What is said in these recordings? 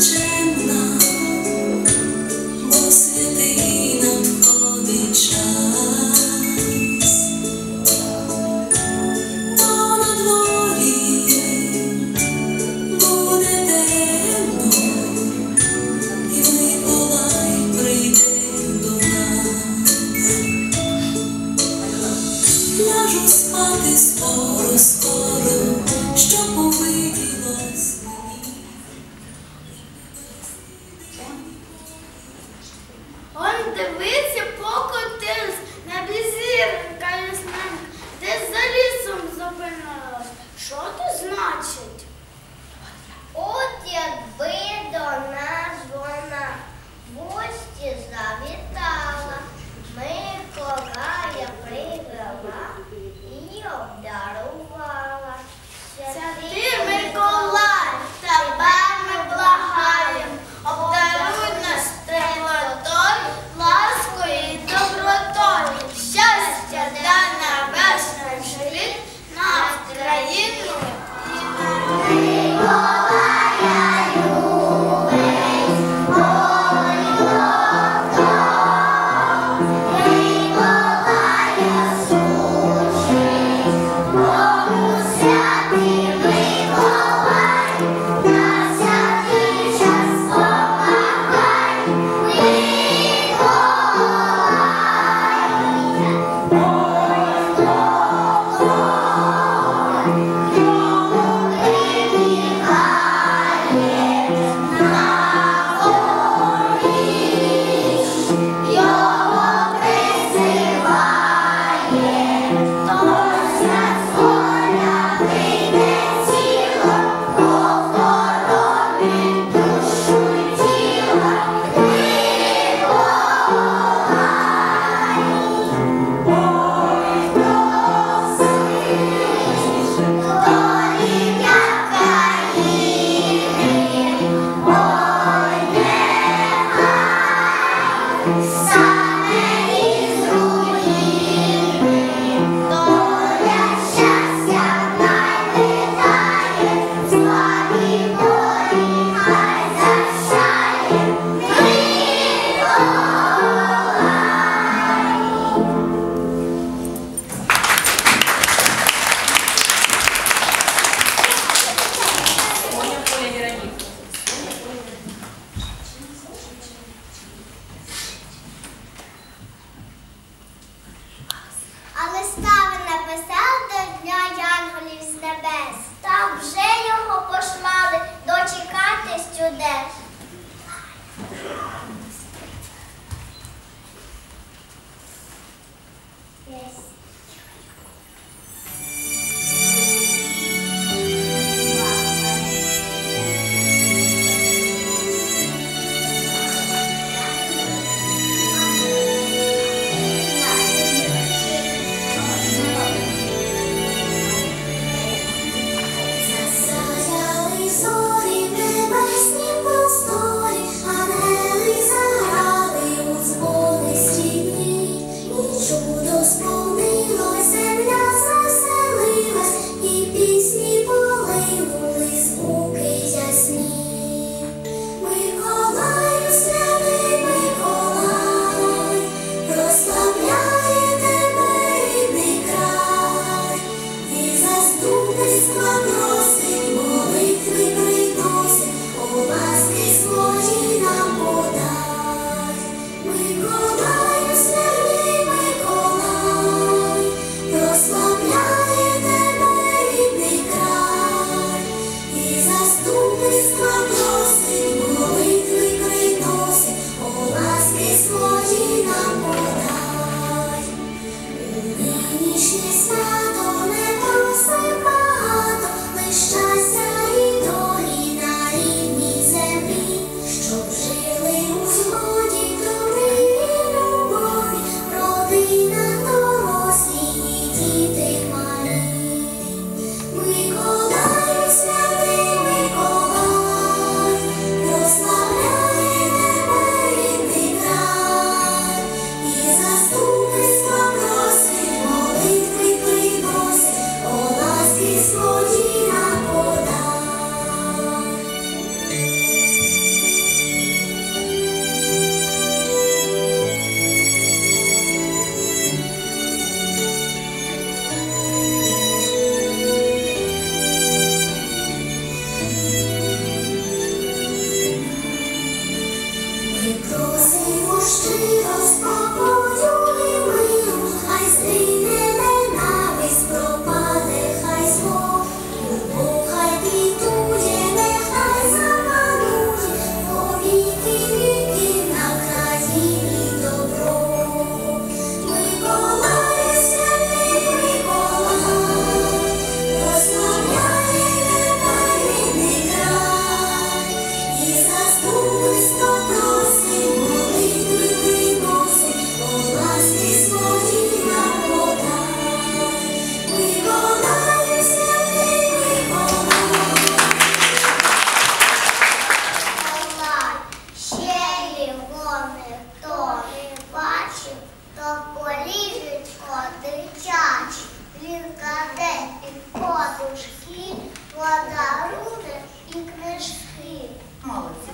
наречена, бо святий то на буде темно, і Миколай прийде до нас, ляжу спати скоро. заступництва просить, молитви приносить, о ласки свої нам подай, Миколай, святий Миколай, прославляє тебе рідний край, і заступництва просить, молитви приносить, о ласки свої нам подай. Нічний Versteh das Bauch. пасушки, подарунки і книжки. Молодці.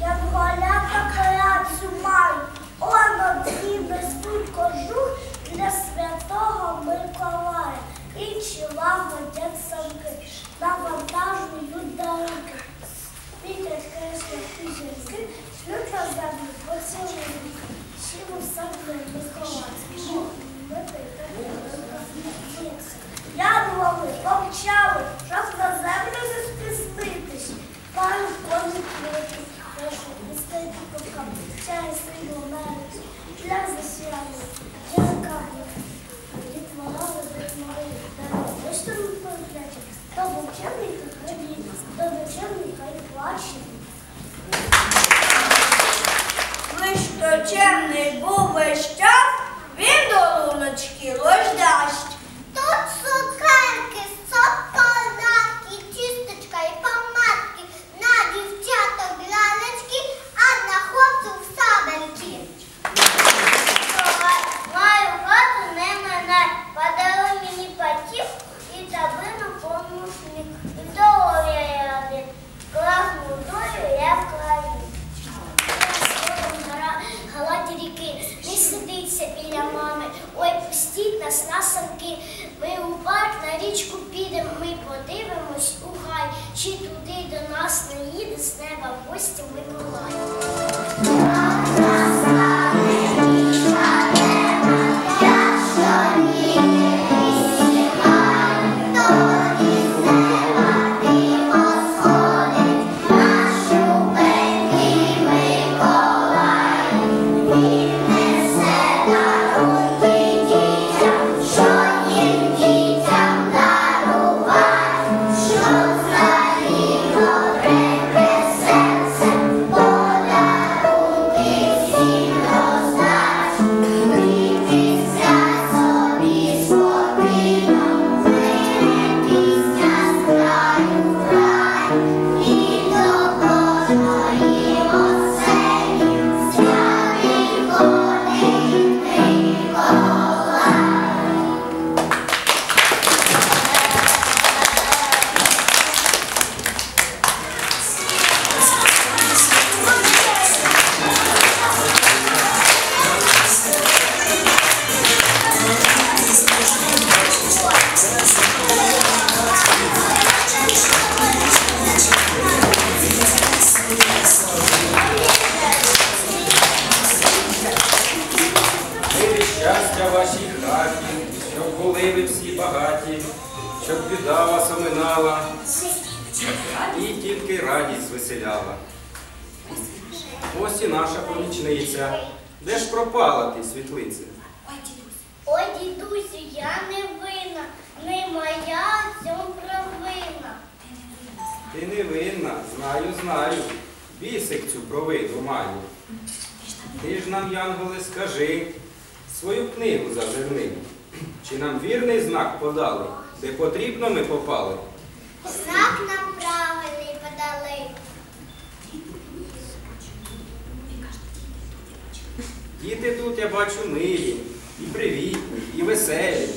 Я б голяка коляцю маю, оно дрібний спить для святого Миколая. Інші вам водять самки, навантажують дарунки. Вітять кресні і жінки, шлюб на землю. Почемний був весь час, він до луночки ложда. Oh. Ось і наша помічниця. Де ж пропала ти, світлиця? Ой, дідусю, я не винна, не моя в цьому провина. Ти не винна, знаю, знаю. Бісик цю провину маю. Ти ж нам, Янголи, скажи, свою книгу зазирни. Чи нам вірний знак подали, де потрібно ми попали? Знак нам Діти тут я бачу милі, і привітні, і веселі.